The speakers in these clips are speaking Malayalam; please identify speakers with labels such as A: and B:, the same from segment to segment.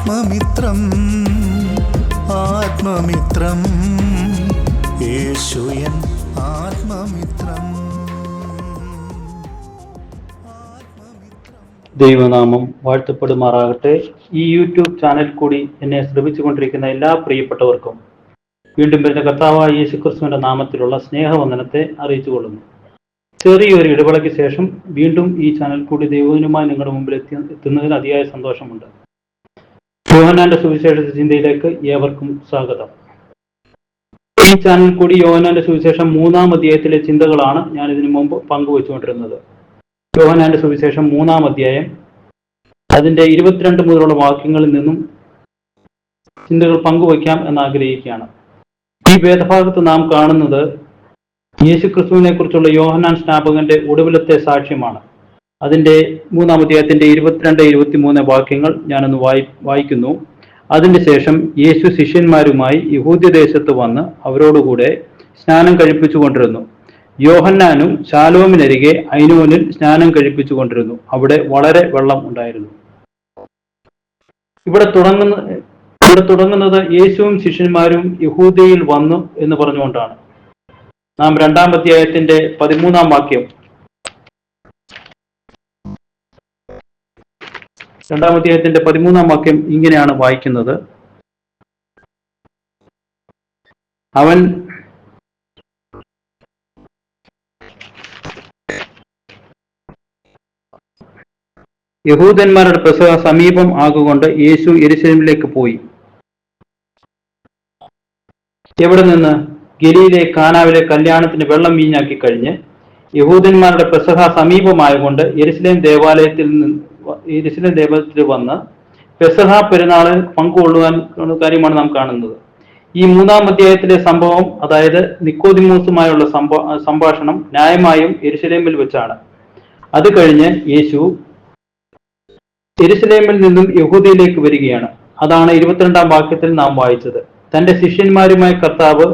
A: ആത്മമിത്രം ആത്മമിത്രം. യേശുയൻ ആത്മമിത്രം.
B: ദൈവനാമം വാഴ്ത്തപ്പെടുമാറാകട്ടെ. ഈ യൂട്യൂബ് ചാനൽ കൂടി എന്നെ ശ്രമിച്ചുകൊണ്ടിരിക്കുന്ന എല്ലാ പ്രിയപ്പെട്ടവർക്കും വീണ്ടും വരുന്ന കർത്താവായ യേശു ക്രിസ്തുവിന്റെ നാമത്തിലുള്ള സ്നേഹവന്ദനത്തെ അറിയിച്ചു കൊള്ളുന്നു ചെറിയൊരു ഇടവേളയ്ക്ക് ശേഷം വീണ്ടും ഈ ചാനൽ കൂടി ദൈവനുമായി നിങ്ങളുടെ മുമ്പിൽ എത്തി എത്തുന്നതിൽ അതിയായ സന്തോഷമുണ്ട്. യോഹനാന്റെ സുവിശേഷ ചിന്തയിലേക്ക് ഏവർക്കും സ്വാഗതം. ഈ ചാനൽ കൂടി യോഹനാന്റെ സുവിശേഷം മൂന്നാം അധ്യായത്തിലെ ചിന്തകളാണ് ഞാൻ ഇതിനു മുമ്പ് പങ്കുവച്ചുകൊണ്ടിരുന്നത്. യോഹനാന്റെ സുവിശേഷം മൂന്നാം അധ്യായം അതിന്റെ ഇരുപത്തിരണ്ട് മുതലുള്ള വാക്യങ്ങളിൽ നിന്നും ചിന്തകൾ പങ്കുവയ്ക്കാം എന്ന് ആഗ്രഹിക്കുകയാണ് ഈ വേദഭാഗത്ത് നാം കാണുന്നത് യേശു ക്രിസ്തുവിനെ കുറിച്ചുള്ള യോഹനാൻ സ്നാപകന്റെ ഒടുവിലത്തെ സാക്ഷ്യമാണ്. അതിന്റെ മൂന്നാം അധ്യായത്തിന്റെ ഇരുപത്തിരണ്ട് ഇരുപത്തിമൂന്ന് വാക്യങ്ങൾ ഞാനൊന്ന് വായി വായിക്കുന്നു. അതിന്റെ ശേഷം യേശു ശിഷ്യന്മാരുമായി യഹൂദ്യദേശത്ത് വന്ന് അവരോടുകൂടെ സ്നാനം കഴിപ്പിച്ചുകൊണ്ടിരുന്നു യോഹന്നാനും ശാലോമിനരികെ ഐനോനിൽ സ്നാനം കഴിപ്പിച്ചുകൊണ്ടിരുന്നു അവിടെ വളരെ വെള്ളം ഉണ്ടായിരുന്നു. ഇവിടെ തുടങ്ങുന്ന ഇവിടെ തുടങ്ങുന്നത് യേശുവും ശിഷ്യന്മാരും യഹൂദയിൽ വന്നു എന്ന് പറഞ്ഞുകൊണ്ടാണ്. നാം രണ്ടാം അധ്യായത്തിന്റെ പതിമൂന്നാം വാക്യം രണ്ടാം അധ്യായത്തിന്റെ പതിമൂന്നാം വാക്യം ഇങ്ങനെയാണ് വായിക്കുന്നത്. അവൻ യഹൂദന്മാരുടെ പ്രസവ സമീപം ആകുകൊണ്ട് യേശു എരിശലിലേക്ക് പോയി. എവിടെ നിന്ന്? ഗലിയിലെ കാനാവിലെ കല്യാണത്തിന് വെള്ളം വീഞ്ഞാക്കി കഴിഞ്ഞ് യഹൂദന്മാരുടെ പ്രസഹ സമീപമായതുകൊണ്ട് യെരുസലേം ദേവാലയത്തിൽ നിന്ന് യെരുസലേം ദേവാലയത്തിൽ വന്ന് പെസഹ പെരുന്നാളിൽ പങ്കുകൊള്ളുവാൻ കാര്യമാണ് നാം കാണുന്നത്. ഈ മൂന്നാം അധ്യായത്തിലെ സംഭവം അതായത് നിക്കോതിമൂസുമായുള്ള സംഭാഷണം ന്യായമായും എരുസലേമിൽ വെച്ചാണ്. അത് കഴിഞ്ഞ് യേശു എരുസലേമിൽ നിന്നും യഹൂദയിലേക്ക് വരികയാണ്. അതാണ് ഇരുപത്തിരണ്ടാം വാക്യത്തിൽ നാം വായിച്ചത്. തന്റെ ശിഷ്യന്മാരുമായ കർത്താവ്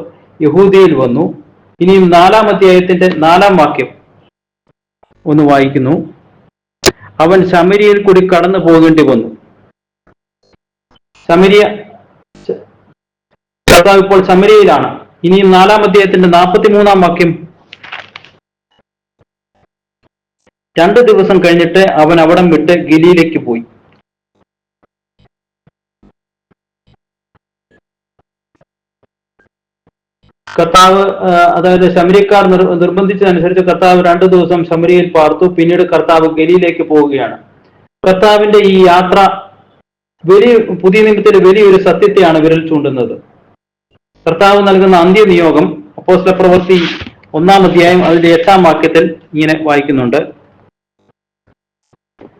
B: യഹൂദിയിൽ വന്നു. ഇനിയും നാലാം അധ്യായത്തിന്റെ നാലാം വാക്യം ഒന്ന് വായിക്കുന്നു. അവൻ ശമരിയിൽ കൂടി കടന്നു പോകേണ്ടി വന്നു. ശമരിയ കർത്താവ് ഇപ്പോൾ ശമരിയയിലാണ്. ഇനിയും നാലാം അധ്യായത്തിന്റെ നാൽപ്പത്തി മൂന്നാം വാക്യം. രണ്ടു ദിവസം കഴിഞ്ഞിട്ട് അവൻ അവിടം വിട്ട് ഗലിയിലേക്ക് പോയി. കർത്താവ് അതായത് ശമരിക്കാർ നിർ നിർബന്ധിച്ചതനുസരിച്ച് കർത്താവ് രണ്ടു ദിവസം ശമരിയിൽ പാർത്തു പിന്നീട് കർത്താവ് ഗലിയിലേക്ക് പോവുകയാണ്. കർത്താവിന്റെ ഈ യാത്ര വലിയ പുതിയ നിയമത്തിലെ വലിയൊരു സത്യത്തെയാണ് വിരൽ ചൂണ്ടുന്നത്. കർത്താവ് നൽകുന്ന അന്ത്യനിയോഗം അപ്പോസ്ല പ്രവൃത്തി ഒന്നാം അധ്യായം അതിന്റെ എട്ടാം വാക്യത്തിൽ ഇങ്ങനെ വായിക്കുന്നുണ്ട്.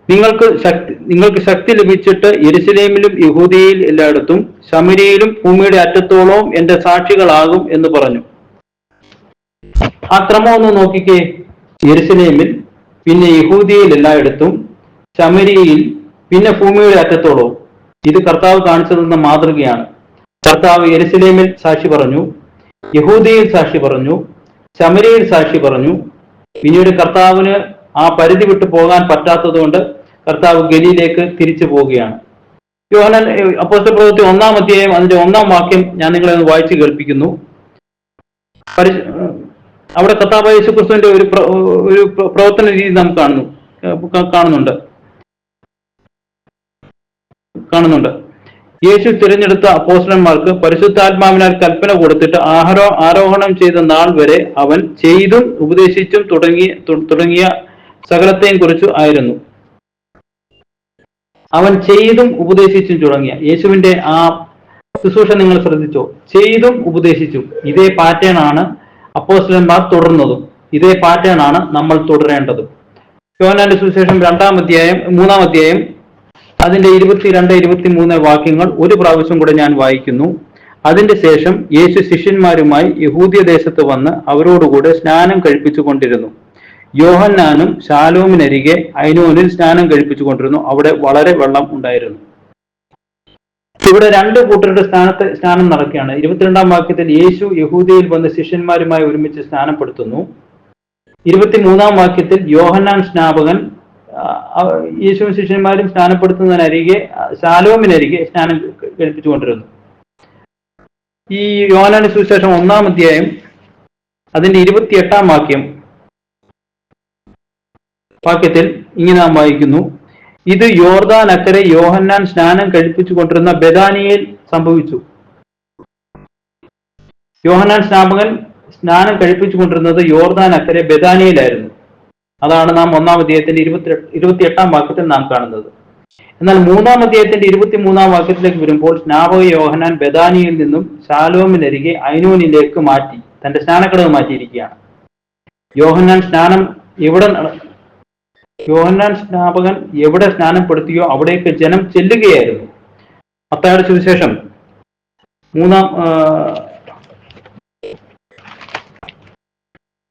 B: നിങ്ങൾക്ക് ശക്തി നിങ്ങൾക്ക് ശക്തി ലഭിച്ചിട്ട് യെരുസലേമിലും യഹൂദിയയിൽ എല്ലായിടത്തും ശമരിയിലും ഭൂമിയുടെ അറ്റത്തോളവും എന്റെ സാക്ഷികളാകും എന്ന് പറഞ്ഞു. ആ ക്രമം ഒന്ന് നോക്കിക്കേ. യെരുസലേമിൽ പിന്നെ യഹൂദിയിൽ എല്ലായിടത്തും ശമരിയിൽ പിന്നെ ഭൂമിയുടെ അറ്റത്തോളവും. ഇത് കർത്താവ് കാണിച്ചു തന്ന മാതൃകയാണ്. കർത്താവ് യെരുസലേമിൽ സാക്ഷി പറഞ്ഞു യഹൂദിയിൽ സാക്ഷി പറഞ്ഞു ശമരിയിൽ സാക്ഷി പറഞ്ഞു. പിന്നീട് കർത്താവിന് ആ പരിധി വിട്ടു പോകാൻ പറ്റാത്തതുകൊണ്ട് കർത്താവ് ഗലിയിലേക്ക് തിരിച്ചു പോവുകയാണ്. യോഹനൻ അപ്പോസ്റ്റ പ്രവൃത്തി ഒന്നാം അധ്യായം അതിന്റെ ഒന്നാം വാക്യം ഞാൻ നിങ്ങളെ ഒന്ന് വായിച്ചു കേൾപ്പിക്കുന്നു. അവിടെ കർത്താവ് യേശു ക്രിസ്തുവിന്റെ ഒരു ഒരു പ്ര- പ്രവർത്തന രീതി നാം കാണുന്നു. കാണുന്നുണ്ട്. കാണുന്നുണ്ട്. യേശു തിരഞ്ഞെടുത്ത അപ്പോസ്റ്റന്മാർക്ക് പരിശുദ്ധാത്മാവിനാൽ കൽപ്പന കൊടുത്തിട്ട് ആഹാരോ ആരോഹണം ചെയ്ത നാൾ വരെ അവൻ ചെയ്തും ഉപദേശിച്ചും തുടങ്ങി തുടങ്ങിയ സകലത്തെയും കുറിച്ചു ആയിരുന്നു. അവൻ ചെയ്തും ഉപദേശിച്ചും തുടങ്ങിയ. യേശുവിന്റെ ആ ശുശ്രൂഷ നിങ്ങൾ ശ്രദ്ധിച്ചോ? ചെയ്തും ഉപദേശിച്ചു. ഇതേ പാറ്റേൺ ആണ് അപ്പോസ്റ്റലന്മാർ തുടർന്നതും. ഇതേ പാറ്റേൺ ആണ് നമ്മൾ തുടരേണ്ടതും. യോനാന്റെ സുവിശേഷം രണ്ടാം അധ്യായം മൂന്നാം അധ്യായം അതിന്റെ ഇരുപത്തിരണ്ട് ഇരുപത്തി മൂന്ന് വാക്യങ്ങൾ ഒരു പ്രാവശ്യം കൂടെ ഞാൻ വായിക്കുന്നു. അതിന്റെ ശേഷം യേശു ശിഷ്യന്മാരുമായി യഹൂദിയ ദേശത്ത് വന്ന് അവരോടുകൂടെ സ്നാനം കഴിപ്പിച്ചുകൊണ്ടിരുന്നു. യോഹന്നാനും ശാലോമിനരികെ ഐനോനിൽ സ്നാനം കഴിപ്പിച്ചുകൊണ്ടിരുന്നു. അവിടെ വളരെ വെള്ളം ഉണ്ടായിരുന്നു. ഇവിടെ രണ്ട് കൂട്ടരുടെ സ്ഥാനത്ത് സ്നാനം നടക്കുകയാണ്. ഇരുപത്തിരണ്ടാം വാക്യത്തിൽ യേശു യഹൂദയിൽ വന്ന് ശിഷ്യന്മാരുമായി ഒരുമിച്ച് സ്നാനപ്പെടുത്തുന്നു. ഇരുപത്തിമൂന്നാം വാക്യത്തിൽ യോഹന്നാൻ സ്നാപകൻ യേശുവും ശിഷ്യന്മാരും സ്നാനപ്പെടുത്തുന്നതിനരികെ ശാലോമിനരികെ സ്നാനം കഴിപ്പിച്ചുകൊണ്ടിരുന്നു. ഈ യോനാന് സുവിശേഷം ഒന്നാം അധ്യായം അതിന്റെ ഇരുപത്തിയെട്ടാം വാക്യം വാക്യത്തിൽ ഇങ്ങനെ നാം വായിക്കുന്നു. ഇത് യോർദാൻ അക്കരെ യോഹന്നാൻ സ്നാനം കഴിപ്പിച്ചു കൊണ്ടിരുന്ന ബദാനിയയിൽ സംഭവിച്ചു. യോഹന്നാൻ സ്നാപകൻ സ്നാനം കഴിപ്പിച്ചു കൊണ്ടിരുന്നത് യോർദാൻ അക്കരെ ബദാനിയയിലായിരുന്നു അതാണ് നാം ഒന്നാം അധ്യായത്തിന്റെ ഇരുപത്തി ഇരുപത്തിയെട്ടാം വാക്യത്തിൽ നാം കാണുന്നത്. എന്നാൽ മൂന്നാം അധ്യായത്തിന്റെ ഇരുപത്തിമൂന്നാം വാക്യത്തിലേക്ക് വരുമ്പോൾ സ്നാപക യോഹനാൻ ബദാനിയിൽ നിന്നും ശാലോമിനരികെ ഐനോനിലേക്ക് മാറ്റി തന്റെ സ്നാനക്കടവ് മാറ്റിയിരിക്കുകയാണ്. യോഹന്നാൻ സ്നാനം എവിടെ യോഹന്നാൻ സ്നാപകൻ എവിടെ സ്നാനപ്പെടുത്തിയോ അവിടേക്ക് ജനം ചെല്ലുകയായിരുന്നു. അത്താഴ സുവിശേഷം മൂന്നാം അത്താഴ്ച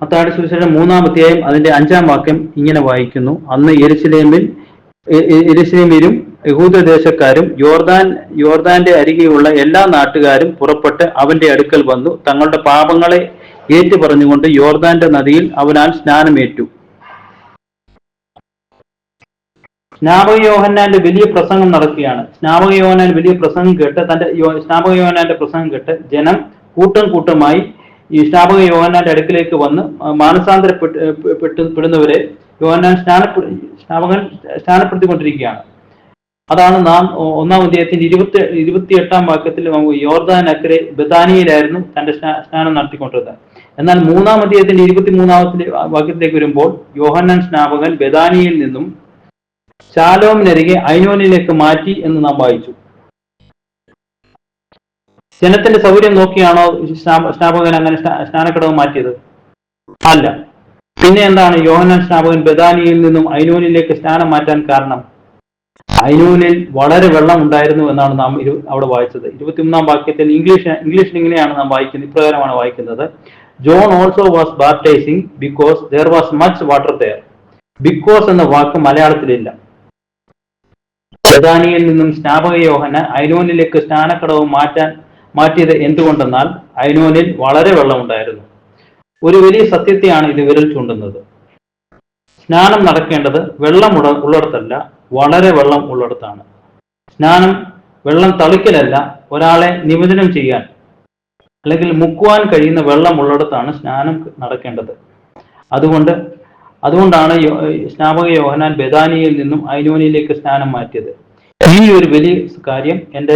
B: അത്താഴ സുവിശേഷം മൂന്നാം അധ്യായം അതിന്റെ അഞ്ചാം വാക്യം ഇങ്ങനെ വായിക്കുന്നു. അന്ന് എരിശിലേമിൽ എ- എ- യഹൂദദേശക്കാരും യോർദാൻ യോർദാന്റെ അരികെയുള്ള എല്ലാ നാട്ടുകാരും പുറപ്പെട്ട് അവന്റെ അടുക്കൽ വന്നു. തങ്ങളുടെ പാപങ്ങളെ ഏറ്റു പറഞ്ഞുകൊണ്ട് യോർദാന്റെ നദിയിൽ അവനാൽ സ്നാനമേറ്റു. സ്നാപക യോഹന്നാന്റെ വലിയ പ്രസംഗം നടക്കുകയാണ്. സ്നാപക യോഹന്നാൻ വലിയ പ്രസംഗം കേട്ട് തന്റെ സ്നാപക യോഹന്നാന്റെ പ്രസംഗം കേട്ട് ജനം കൂട്ടം കൂട്ടമായി ഈ സ്നാപക യോഹന്നാന്റെ അടുക്കിലേക്ക് വന്ന് മാനസാന്തരപ്പെട്ട് പെടുന്നവരെ യോഹന്നാൻ സ്നാനപ്പെടു സ്നാപകൻ സ്നാനപ്പെടുത്തിക്കൊണ്ടിരിക്കുകയാണ്. അതാണ് നാം ഒന്നാം അധ്യായത്തിന്റെ ഇരുപത്തി ഇരുപത്തിയെട്ടാം വാക്യത്തിൽ യോർദാൻ അക്കരെ ബദാനിയിലായിരുന്നു തന്റെ സ്നാ- സ്നാനം നടത്തിക്കൊണ്ടിരുന്നത്. എന്നാൽ മൂന്നാം അധ്യായത്തിന്റെ ഇരുപത്തിമൂന്നാമത്തെ വാക്യത്തിലേക്ക് വരുമ്പോൾ യോഹന്നാൻ സ്നാപകൻ ബദാനിയിൽ നിന്നും ശാലോമിനരികെ ഐനോനിലേക്ക് മാറ്റി എന്ന് നാം വായിച്ചു. ജനത്തിന്റെ സൗകര്യം നോക്കിയാണോ സ്നാ- സ്നാപകൻ അങ്ങനെ സ്നാ- സ്നാനക്കടവ് മാറ്റിയത്? അല്ല. പിന്നെ എന്താണ് യോഹന്നാൻ സ്നാപകൻ ബദാനിയിൽ നിന്നും ഐനോനിലേക്ക് സ്നാനം മാറ്റാൻ കാരണം? ഐനൂനിൽ വളരെ വെള്ളം ഉണ്ടായിരുന്നു എന്നാണ് നാം ഇരു- അവിടെ വായിച്ചത്. ഇരുപത്തിമൂന്നാം വാക്യത്തിൽ ഇംഗ്ലീഷ് ഇംഗ്ലീഷിൽ ഇങ്ങനെയാണ് നാം വായിക്കുന്നത് ഇപ്രകാരമാണ് വായിക്കുന്നത്. John also was baptising because there was much water there because എന്ന വാക്ക് മലയാളത്തിലില്ല. പ്രധാനിയിൽ നിന്നും സ്നാപക യോഹന ഐനോനിലേക്ക് സ്നാനക്കടവ് മാറ്റാൻ മാറ്റിയത് എന്തുകൊണ്ടെന്നാൽ ഐനോനിൽ വളരെ വെള്ളമുണ്ടായിരുന്നു. ഒരു വലിയ സത്യത്തെയാണ് ഇത് വിരൽ ചൂണ്ടുന്നത്. സ്നാനം നടക്കേണ്ടത് വെള്ളം ഉട ഉള്ളിടത്തല്ല വളരെ വെള്ളം ഉള്ളിടത്താണ്. സ്നാനം വെള്ളം തളിക്കലല്ല ഒരാളെ നിമജ്ജനം ചെയ്യാൻ അല്ലെങ്കിൽ മുക്കുവാൻ കഴിയുന്ന വെള്ളം ഉള്ളിടത്താണ് സ്നാനം നടക്കേണ്ടത്. അതുകൊണ്ട് അതുകൊണ്ടാണ് സ്നാപക യോഹനാൻ ബദാനിയിൽ നിന്നും ഐനോനിയിലേക്ക് സ്നാനം മാറ്റിയത്. ഈ ഒരു വലിയ കാര്യം എന്റെ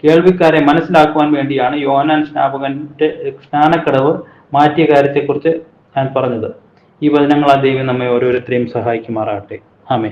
B: കേൾവിക്കാരെ മനസ്സിലാക്കുവാൻ വേണ്ടിയാണ് യോഹനാൻ സ്നാപകന്റെ സ്നാനക്കടവ് മാറ്റിയ കാര്യത്തെക്കുറിച്ച് ഞാൻ പറഞ്ഞത്. ഈ വചനങ്ങളാ ദൈവം നമ്മെ ഓരോരുത്തരെയും സഹായിക്കുമാറാകട്ടെ. ആമേ